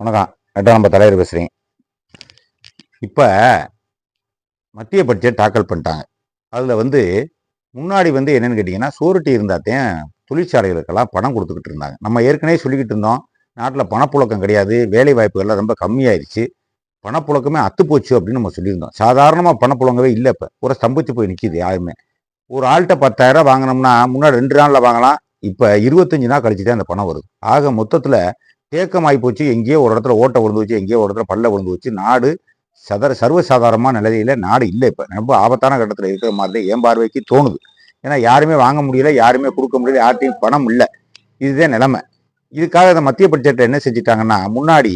வணக்கம். எட்டாம் நம்ம தலைவர் பேசுகிறேன் இப்போ மத்திய பட்ஜெட் தாக்கல் பண்ணிட்டாங்க. அதில் வந்து முன்னாடி வந்து என்னென்னு கேட்டிங்கன்னா சோரிட்டி இருந்தாத்தையும் தொழிற்சாலைகளுக்கெல்லாம் பணம் கொடுத்துக்கிட்டு இருந்தாங்க. நம்ம ஏற்கனவே சொல்லிக்கிட்டு இருந்தோம். நாட்டில் பணப்புழக்கம் கிடையாது. வேலை வாய்ப்புகள்லாம் ரொம்ப கம்மியாயிருச்சு. பணப்புழக்கமே அத்துப்போச்சு அப்படின்னு நம்ம சொல்லியிருந்தோம். சாதாரணமாக பணப்புழங்கவே இல்லை இப்போ. ஒரு ஸ்தம்பிச்சு போய் நிற்கிது யாருமே. ஒரு ஆள்கிட்ட பத்தாயிரம் வாங்கினோம்னா முன்னாடி ரெண்டு நாளில் வாங்கலாம். இப்போ இருபத்தஞ்சு நாள் கழிச்சு தான் அந்த பணம் வருது. ஆக மொத்தத்தில் தேக்கமாகி போச்சு எங்கேயோ ஒரு இடத்துல ஓட்டை விழுந்து வச்சு எங்கேயோ ஒரு இடத்துல பல்ல விழுந்து வச்சு நாடு சதர சர்வசாதாரணமான நிலையில நாடு இல்லை இப்போ. ரொம்ப ஆபத்தான கட்டத்தில் இருக்கிற மாதிரி தான் என் பார்வைக்கு தோணுது. ஏன்னா யாருமே வாங்க முடியல யாருமே கொடுக்க முடியல யார்ட்டையும் பணம் இல்லை. இதுதான் நிலைமை. இதுக்காக இந்த மத்திய பட்ஜெட்டில் என்ன செஞ்சுட்டாங்கன்னா முன்னாடி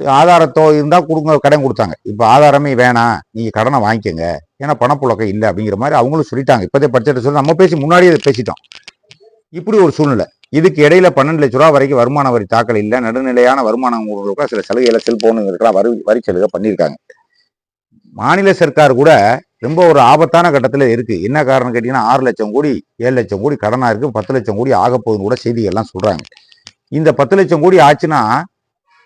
ஆதாரத்தோ இருந்தால் கொடுங்க கடன் கொடுத்தாங்க. இப்போ ஆதாரமே வேணாம் நீங்கள் கடனை வாங்கிக்கோங்க. ஏன்னா பணப்புழக்கம் இல்லை அப்படிங்கிற மாதிரி அவங்களும் சொல்லிட்டாங்க. இப்போதே பட்ஜெட்டை சொல்லி நம்ம பேசி முன்னாடியே பேசிட்டோம். இப்படி ஒரு சூழ்நிலை. இதுக்கு இடையில பன்னெண்டு லட்ச ரூபா வரைக்கும் வருமான வரி தாக்கல் இல்லை. நடுநிலையான வருமானம் கூட சில சலுகைகளை செல்போனுங்களுக்கெல்லாம் வரி வரி சலுகை பண்ணியிருக்காங்க. மாநில சர்க்கார் கூட ரொம்ப ஒரு ஆபத்தான கட்டத்தில் இருக்கு. என்ன காரணம் கேட்டீங்கன்னா ஆறு லட்சம் கோடி ஏழு லட்சம் கோடி கடனா இருக்கு. பத்து லட்சம் கோடி ஆகப்போகுதுன்னு கூட செய்திகள்லாம் சொல்றாங்க. இந்த பத்து லட்சம் கோடி ஆச்சுன்னா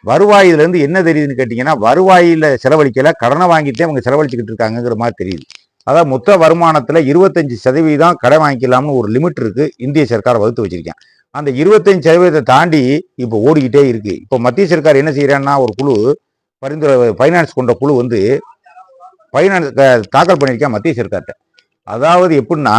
வருவாயிலேருந்து என்ன தெரியுதுன்னு கேட்டிங்கன்னா வருவாயில் செலவழிக்கல கடனை வாங்கிட்டே அவங்க செலவழிச்சுக்கிட்டு இருக்காங்கங்கிற மாதிரி தெரியுது. அதாவது மொத்த வருமானத்தில் இருபத்தஞ்சி சதவீதம் கடன் வாங்கிக்கலாம்னு ஒரு லிமிட் இருக்குது இந்திய சர்க்கார் வகுத்து வச்சிருக்கேன் அந்த இருபத்தஞ்சு சதவீதத்தை தாண்டி இப்போ ஓடிக்கிட்டே இருக்கு. இப்போ மத்திய சர்க்கார் என்ன செய்யறான்னா ஒரு குழு பரிந்துரை ஃபைனான்ஸ் கொண்ட குழு வந்து ஃபைனான்ஸ் தாக்கல் பண்ணியிருக்கேன் மத்திய சர்க்கார்கிட்ட. அதாவது எப்படின்னா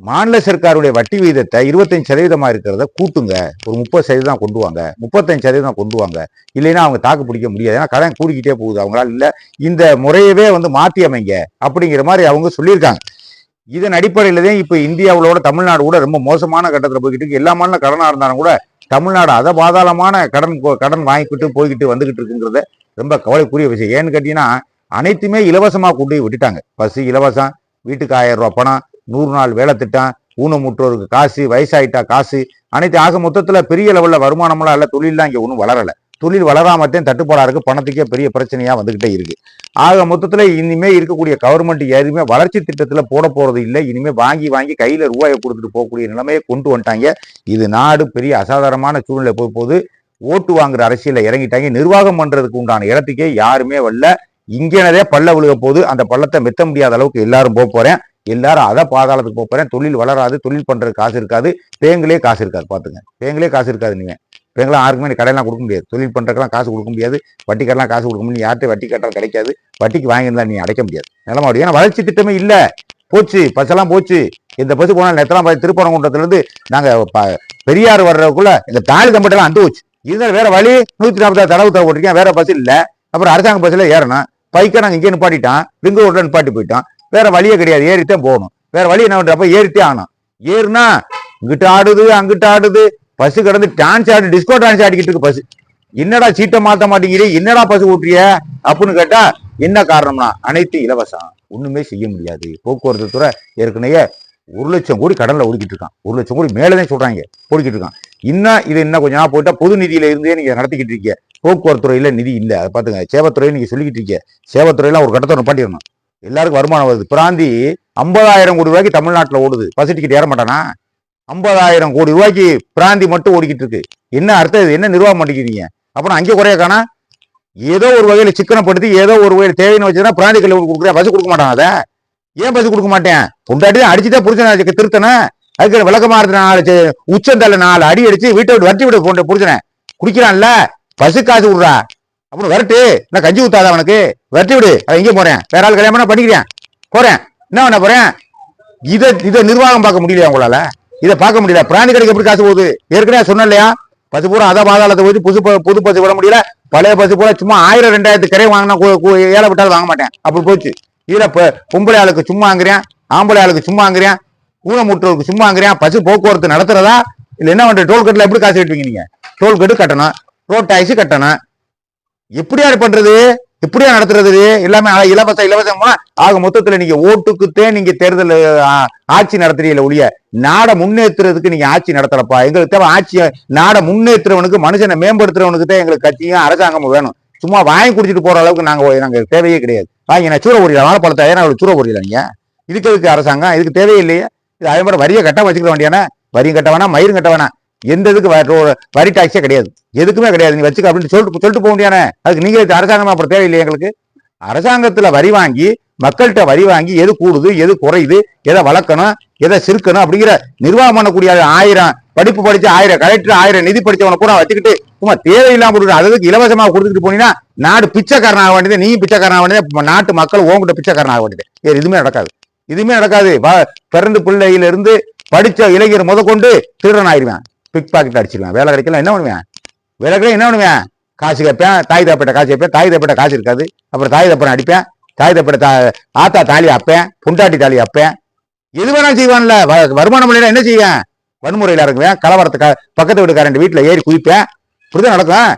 மாநில சர்க்காருடைய வட்டி விகிதத்தை இருபத்தஞ்சு சதவீதமாக இருக்கிறத கூட்டுங்க. ஒரு முப்பது சதவீதம் கொண்டு வாங்க. முப்பத்தஞ்சு சதவீதம் கொண்டு வாங்க. இல்லைன்னா அவங்க தாக்கு பிடிக்க முடியாது. ஏன்னா கடன் கூடிக்கிட்டே போகுது அவங்களால. இல்லை இந்த முறையவே வந்து மாற்றி அமைங்க அப்படிங்கிற மாதிரி அவங்க சொல்லியிருக்காங்க. இதன் அடிப்படையில் தான் இப்போ கூட தமிழ்நாடு கூட ரொம்ப மோசமான கட்டத்தில் போய்கிட்டு இருக்கு. எல்லா மாநில கடனாக இருந்தாலும் கூட தமிழ்நாடு அத பாதாளமான கடன் கடன் வாங்கிக்கிட்டு போய்கிட்டு வந்துகிட்டு இருக்குங்கிறத ரொம்ப கவலைக்குரிய விஷயம். ஏன்னு கேட்டீங்கன்னா அனைத்துமே இலவசமாக கொண்டு போய் விட்டுட்டாங்க. பஸ் இலவசம் வீட்டுக்கு ஆயிரம் ரூபா பணம் நூறு நாள் வேலை திட்டம் ஊனமுற்றோருக்கு காசு வயசாயிட்டா காசு அனைத்து ஆக மொத்தத்தில் பெரிய லெவலில் வருமானமெல்லாம் இல்லை தொழிலெலாம் இங்கே ஒன்றும் வளரல. தொழில் வளராமத்தையும் தட்டுப்பாடா பணத்துக்கே பெரிய பிரச்சனையாக வந்துக்கிட்டே இருக்கு. ஆக மொத்தத்தில் இனிமேல் இருக்கக்கூடிய கவர்மெண்ட் எதுவுமே வளர்ச்சி திட்டத்தில் போட போகிறது இல்லை. இனிமேல் வாங்கி வாங்கி கையில் ரூபாயை கொடுத்துட்டு போகக்கூடிய நிலைமையை கொண்டு வந்துட்டாங்க. இது நாடு பெரிய அசாதாரணமான சூழ்நிலை போய் போகுது ஓட்டு வாங்குற அரசியலில் இறங்கிட்டாங்க. நிர்வாகம் பண்ணுறதுக்கு உண்டான இடத்துக்கே யாருமே வரல. இங்கேனதே பள்ள விழுக போகுது. அந்த பள்ளத்தை மெத்த முடியாத அளவுக்கு எல்லாரும் போக போகிறேன் எல்லாரும் அதை பாதாளத்துக்கு போக போகிறேன் தொழில் வளராது. தொழில் பண்ணுறதுக்கு காசு இருக்காது. பேங்களே காசு இருக்காது. பார்த்துங்க. பேங்களே காசு இருக்காது நீங்க பேங்களாம் யாருக்குமே இந்த கடையெல்லாம் கொடுக்க முடியாது. தொழில் பண்ணுறக்கெல்லாம் காசு கொடுக்க முடியாது. வட்டி கடலாம் காசு கொடுக்க முடியும் யார்கிட்ட வட்டி கட்டால் கிடைக்காது. வட்டிக்கு வாங்கியிருந்தா நீ அடைக்க முடியாது. நிலமா ஏன்னா வளர்ச்சி திட்டமே இல்லை. போச்சு. பஸ்ஸெல்லாம் போச்சு. இந்த பஸ் போனால் எத்தனை பார்த்து திருப்பரங்குன்றத்துலேருந்து நாங்கள் ப- பெரியார் வர்றதுக்குள்ள இந்த தாலி தம்பட்டெல்லாம் அந்து போச்சு. இருந்தாலும் வேற வழி? நூற்றி நாற்பதாயிரம் தடவு தர போட்டிருக்கேன் வேற பஸ் இல்லை. அப்புறம் அரசாங்க பஸ்ஸில் ஏறணும் பைக்கை நாங்கள் இங்கே நிப்பாட்டிட்டான். லிங்க ரோட்டில் நிப்பாட்டி போயிட்டோம் வேற வழியே கிடையாது. ஏறித்தான் போகணும். வேற வழி என்ன பண்ணுறப்ப ஏறித்தே ஆகணும் ஏறுனா இங்கிட்ட ஆடுது அங்கிட்ட ஆடுது. பசு கிடந்து டான்ஸ் ஆடி டிஸ்கோ டான்ஸ் ஆடிக்கிட்டு இருக்கு பசு என்னடா சீட்டை மாத்த மாட்டேங்கிறீ? என்னடா பசு ஊற்றிய அப்படின்னு கேட்டா என்ன காரணம்னா அனைத்து இலவசம். ஒண்ணுமே செய்ய முடியாது. போக்குவரத்து துறை ஏற்கனவே ஒரு லட்சம் கோடி கடன்ல ஒதுக்கிட்டு இருக்கான். ஒரு லட்சம் கோடி மேலதான் சொல்றாங்க. ஓடிக்கிட்டு இருக்கான். இன்னும் இது இன்னும் கொஞ்சம் போயிட்டா பொது நிதியில இருந்தே நீங்க நடத்திக்கிட்டு இருக்கீங்க. போக்குவரத்து துறையில நிதி இல்ல. அதை பாத்துங்க. சேவத்துறையை நீங்க சொல்லிக்கிட்டு இருக்கீங்க. சேவத்துறையெல்லாம் ஒரு கட்டத்தை பண்ணிடணும் எல்லாருக்கும் வருமானம் வருது. பிராந்தி ஐம்பதாயிரம் கோடி ரூபாய்க்கு தமிழ்நாட்டில் ஓடுது. பஸ் டிக்கெட் ஏற மாட்டானா? ஐம்பதாயிரம் கோடி ரூபாய்க்கு பிராந்தி மட்டும் ஓடிக்கிட்டு இருக்கு என்ன அர்த்தம் இது? என்ன நிர்வாகம் பண்ணிக்கிறீங்க? அப்புறம் அங்கே குறைய காணா? ஏதோ ஒரு வகையில் சிக்கனப்படுத்தி ஏதோ ஒரு வகையில் தேவைன்னு வச்சுன்னா பிராந்தி கல்வி கொடுக்குறேன் பஸ் கொடுக்க மாட்டான் அதை. ஏன் பஸ் கொடுக்க மாட்டேன்? பொண்டாட்டி தான் அடிச்சுட்டே புரிச்சனை திருத்தனே. அதுக்கு விளக்கமா இருந்த நாலு செ- நாலு அடி அடிச்சு வீட்டை விட்டு வரட்டி விட போன்ற புரிச்சனை குடிக்கிறான்ல? பசு காசு விடுறா அப்புறம் வரட்டு. நான் கஞ்சி ஊத்தாத அவனுக்கு? வரட்டி விடு. அவன் எங்கே போறேன். வேற ஆள் கல்யாணம் பண்ணிக்கிறேன் போறேன். என்ன பண்ண போறேன்? இதை இதை நிர்வாகம் பார்க்க முடியலையா உங்களால? இதை பார்க்க முடியல. பிராணி கடைக்கு எப்படி காசு போகுது? ஏற்கனவே சொன்ன இல்லையா? பசு பூரா அத பாதாளத்தை போய் புது ப- புது பசு விட முடியல. பழைய பசு பூரா சும்மா ஆயிரம் ரெண்டாயிரத்து கரையை வாங்கினா ஏழை விட்டாலும் வாங்க மாட்டேன். அப்படி போச்சு. இதில் இப்ப பொம்பளை ஆளுக்கு சும்மா வாங்குறேன் ஆம்பளை ஆளுக்கு சும்மா வாங்குறேன் ஊனமுற்றோருக்கு சும்மா வாங்குறேன் பசு போக்குவரத்து நடத்துறதா? இல்லை என்ன பண்ற டோல்கேட்டில் எப்படி காசு கட்டுவீங்க நீங்க? டோல் கட்டு கட்டணும். ரோட் டாக்ஸி கட்டணும். எப்படியா பண்றது? இப்படியா நடத்துறது? எல்லாமே அ- இலவச ஆக மொத்தத்துல நீங்க ஓட்டுக்குத்தே நீங்க தேர்தல் ஆட்சி நடத்துறீங்கள ஒழிய நாட முன்னேற்றுறதுக்கு நீங்க ஆட்சி நடத்தலப்பா. எங்களுக்கு தேவை ஆட்சி நாட முன்னேற்றுறவனுக்கு மனுஷனை மேம்படுத்துறவனுக்கு தான் எங்களுக்கு கட்சியும் அரசாங்கமும் வேணும். சும்மா வாங்கி குடிச்சிட்டு போற அளவுக்கு நாங்க நாங்க தேவையே கிடையாது. வாங்கி நான் சூற பொரியல வாழைப்பழத்தை ஏன்னா சூற பொரியல நீங்க? இதுக்கு எதுக்கு அரசாங்கம்? இதுக்கு தேவையே இல்லையே. இது அதே மாதிரி வரியை கட்ட வச்சுக்க வேண்டியானே வரியும் கட்ட வேணாம் மயிரும் கட்ட வேணாம். எந்த இதுக்கு ரோ- வரி டாக்ஸே கிடையாது. எதுக்குமே கிடையாது. நீ வச்சுக்க அப்படின்னு சொல்லிட்டு சொல்லிட்டு போக முடியானே அதுக்கு நீங்கள் அரசாங்கம் அப்புறம் தேவையில்லை எங்களுக்கு? அரசாங்கத்தில் வரி வாங்கி மக்கள்கிட்ட வரி வாங்கி எது கூடுது எது குறையுது எதை வளர்க்கணும் எதை சிறுக்கணும் அப்படிங்கிற நிர்வாகம் பண்ணக்கூடிய ஆயிரம் படிப்பு படிச்ச ஆயிரம் கலெக்டர் ஆயிரம் நிதி படித்தவனை கூட வச்சுக்கிட்டு சும்மா தேவையில்லாம கொடுக்குற அதுக்கு இலவசமாக கொடுத்துட்டு போனீங்கன்னா நாடு பிச்சைக்காரன் ஆக வேண்டியது நீ பிச்சைக்காரன் ஆக வேண்டியது நாட்டு மக்கள் உங்ககிட்ட பிச்சைக்காரன் ஆக வேண்டியது. வேறு எதுவுமே நடக்காது. இதுவுமே நடக்காது. வ- பிறந்து பிள்ளையில படித்த இளைஞர் முத கொண்டு திருடன் ஆயிடுவேன். பிக் பாக்கெட் அடிச்சிருவேன். வேலை கிடைக்கல என்ன பண்ணுவேன்? வேலை கிடைக்கும் என்ன பண்ணுவேன்? காசு கேட்பேன். தாய் தப்பிட்ட காசு கேட்பேன். தாய் தப்பிட்ட காசு இருக்காது. அப்புறம் தாய் தப்பனை அடிப்பேன். தாய் தப்பிட்ட தா ஆத்தா தாலி அப்பேன் புண்டாட்டி தாலி அப்பேன் எது வேணாலும் செய்வான்ல. வ- வருமானம் இல்லைன்னா என்ன செய்வேன்? வன்முறையில் இறங்குவேன். கலவரத்தை க- பக்கத்து வீட்டுக்காரன் வீட்டில் ஏறி குதிப்பேன். இப்படிதான் நடக்கும்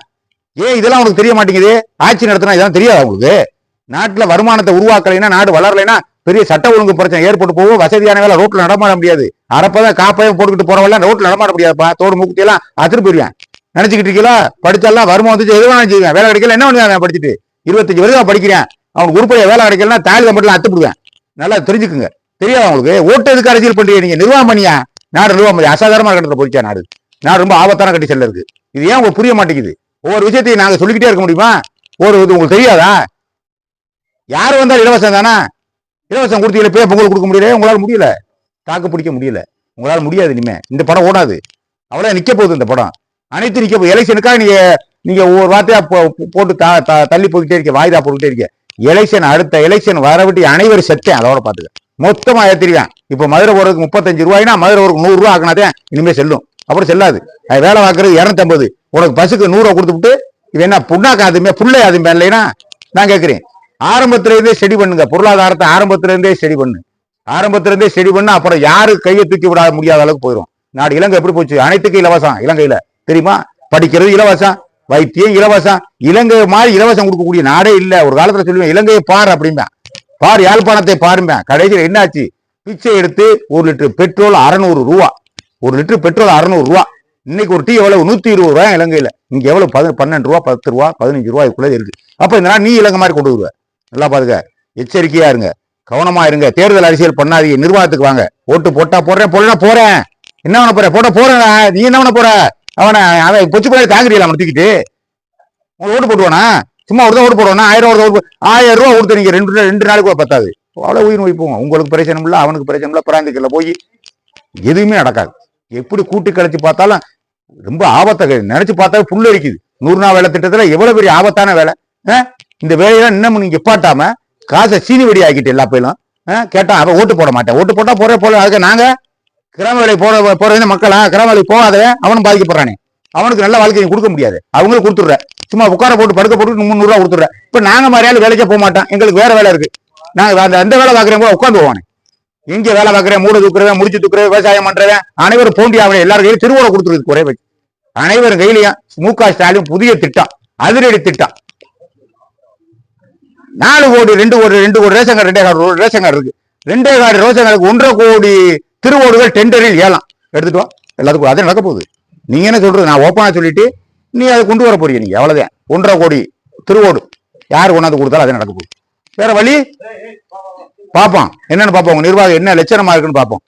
ஏன் இதெல்லாம் உனக்கு தெரிய மாட்டேங்குது? ஆட்சி நடத்தினா இதெல்லாம் தெரியாது உங்களுக்கு? நாட்டில் வருமானத்தை உருவாக்கலைன்னா நாடு வளரலைன்னா பெரிய சட்ட ஒழுங்கு பிரச்சனை ஏற்பட்டு போகும். வசதியான வேலை ரோட்ல நடமாட முடியாது. அரப்பதான் காப்பையும் போட்டுக்கிட்டு போறவெல்லாம் ரோட்ல நடமாட முடியாதுப்பா தோடு மூக்குத்தி எல்லாம் அத்துட்டு போயிருவேன். நினைச்சுக்கிட்டு இருக்கீங்களா? படிச்சாலாம் வருமா வந்துச்சு எது வேணாலும் செய்வேன். வேலை கிடைக்கல என்ன பண்ணுவேன் படிச்சுட்டு. இருபத்தஞ்சு வருஷம் படிக்கிறேன். அவனுக்கு உருப்படியா வேலை கிடைக்கலன்னா தாலி மட்டும் அத்து விடுவேன் நல்லா தெரிஞ்சுக்குங்க. தெரியாது அவங்களுக்கு ஓட்டு எதுக்கு அரசியல் பண்றீங்க நீங்க? நிர்வாகம் பண்ணியா? நாடு நிர்வாகம் பண்ணி அசாதாரணமான கட்டத்தில் போயிடுச்சா நாடு? நாடு ரொம்ப ஆபத்தான கட்டி செல்ல இருக்கு. இது ஏன் உங்களுக்கு புரிய மாட்டேங்குது? ஒவ்வொரு விஷயத்தையும் நாங்க சொல்லிக்கிட்டே இருக்க முடியுமா? ஒரு இது உங்களுக்கு தெரியாதா? யார் வந்தாலும் இலவசம் தானா? இலவசம் கொடுத்தீங்களே போய் பொங்கல் கொடுக்க முடியல உங்களால் முடியல. தாக்கு பிடிக்க முடியல. உங்களால் முடியாது இனிமே. இந்த படம் ஓடாது. அவ்வளோ நிற்க போகுது இந்த படம். அனைத்து நிற்க போகுது. எலெக்ஷனுக்காக நீங்கள் நீங்கள் ஒவ்வொரு வார்த்தையாக போ- போட்டு தா த- தள்ளி போட்டுட்டே இருக்க வாய்தா போட்டுக்கிட்டே இருக்க எலெக்ஷன் அடுத்த எலெக்ஷன் வர விட்டு அனைவரும் செத்தேன் அதோட பார்த்துக்க. மொத்தமாக ஏற்றிருக்கேன் இப்போ மதுரை போகிறதுக்கு முப்பத்தஞ்சு ரூபாய்னா மதுரை ஒரு நூறுரூவா ஆக்கினாதே செல்லும். அப்புறம் செல்லாது. அது வேலை பார்க்கறது இரநூத்தம்பது. உனக்கு பஸ்ஸுக்கு நூறுரூவா கொடுத்துட்டு இது என்ன புண்ணாக்கா அதுமே புள்ளை அதுமே இல்லைன்னா நான் கேட்குறேன். ஆரம்பத்துல இருந்தே ஸ்டடி பண்ணுங்க. பொருளாதாரத்தை ஆரம்பத்துல இருந்தே பண்ணு. ஆரம்பத்துல இருந்தே ஸ்டடி அப்புறம் யாரு கையை தூக்கி விட முடியாத அளவுக்கு போயிடும் நாடு இலங்கை எப்படி போச்சு? அனைத்துக்கும் இலவசம். இலங்கையில. தெரியுமா? படிக்கிறது இலவசம். வைத்தியம் இலவசம். இலங்கை மாதிரி இலவசம் கொடுக்கக்கூடிய நாடே இல்ல. ஒரு காலத்துல சொல்லுவேன் இலங்கையை பார் அப்படிம்பேன். பார் யாழ்ப்பாணத்தை பாரும்பேன். கடைசியில் என்னாச்சு பிச்சை எடுத்து ஒரு லிட்டர் பெட்ரோல் அறநூறு ரூபா. ஒரு லிட்டர் பெட்ரோல் அறநூறு ரூபா. இன்னைக்கு ஒரு டீ எவ்வளவு? நூத்தி இருபது ரூபாய் இலங்கையில? இங்க எவ்வளவு? பதி பன்னெண்டு ரூபா பத்து ரூபா பதினஞ்சு ரூபாய்க்குள்ளே இருக்கு. அப்ப இந்த நாள் நீ இலங்கை மாதிரி கொண்டு வருவ? நல்லா பாருங்க. எச்சரிக்கையா இருங்க. கவனமா இருங்க. தேர்தல் அரசியல் பண்ணாதீங்க. நிர்வாகத்துக்கு வாங்க. ஓட்டு போட்டா போடுறேன் போடலாம் போறேன். என்ன பண்ண போற போட போறேன் நீ என்ன பண்ண போற அவனை அவன் பொச்சு போய் தாங்குறீங்களா அவனை தூக்கிட்டு. ஓட்டு போட்டுவானா சும்மா ஒரு தான் ஓட்டு போடுவானா? ஆயிரம் ரூபா ஓட்டு ஆயிரம் ரூபா கொடுத்து நீங்க ரெண்டு ரெண்டு நாளுக்கு பத்தாது. அவ்வளோ உயிர் நோய் போங்க உங்களுக்கு பிரச்சனை இல்லை அவனுக்கு பிரச்சனை இல்லை பிராந்திக்கல போய் எதுவுமே நடக்காது. எப்படி கூட்டி கழிச்சு பார்த்தாலும் ரொம்ப ஆபத்தை நினைச்சு பார்த்தாவே புல் அரிக்குது நூறு நாள் வேலை திட்டத்தில் எவ்வளோ பெரிய ஆபத்தான வேலை? ஆ? இந்த வேலையெல்லாம் இன்னும் நீங்கள் எப்பாட்டாம காசை சீனி வெடி ஆக்கிட்டு எல்லா போயிலும் கேட்டான் அவன் ஓட்டு போட மாட்டேன். ஓட்டு போட்டால் போகிற போல அதுக்கு நாங்கள் கிராம வேலை போகிற போறவங்க மக்களா கிராம வேலைக்கு போகாத அவனும் பாதிக்கப்படுறானே. அவனுக்கு நல்ல வாழ்க்கையை கொடுக்க முடியாது. அவங்களும் கொடுத்துட்றேன் சும்மா உட்கார போட்டு படுக்க போட்டு முந்நூறுரூவா கொடுத்துடுற. நாங்கள் நாங்க மாதிரியாலும் வேலைக்கே போக மாட்டோம். எங்களுக்கு வேறு வேலை இருக்குது நான் அந்த அந்த வேலை பாக்குறவங்க உட்காந்து போவானே. எங்கே வேலை பார்க்குறேன் மூட தூக்குறவன் முடிச்சு தூக்குறவன் விவசாயம் பண்ணுறவன் அனைவரும் போண்டி ஆகணும். எல்லாரும் கையிலும் திருவோட கொடுத்துருக்கு குறைவை அனைவரும் கையிலையும் மு க ஸ்டாலின் புதிய திட்டம் அதிரடி திட்டம். நாலு கோடி ரெண்டு கோடி ரெண்டு கோடி ரேஷன் கார்டு ரெண்டே கார்டு ரேஷன் கார்டு இருக்கு. ரெண்டே கார்டு ரேஷன் கார்டுக்கு ஒன்றரை கோடி திருவோடுகள் டெண்டரில் ஏலம். எடுத்துட்டு வா. எல்லாத்துக்கும் அது நடக்க போகுது. நீங்க என்ன சொல்றது? நான் ஓப்பனாக சொல்லிட்டு நீ அதை கொண்டு வர போறீங்க நீங்க? எவ்வளோதான் ஒன்றரை கோடி திருவோடு. யார் கொண்டாந்து கொடுத்தாலும் அது நடக்க போகுது. வேற வழி? பார்ப்போம். என்னன்னு பார்ப்போம். உங்க நிர்வாகம் என்ன லட்சணமா இருக்குன்னு பார்ப்போம்.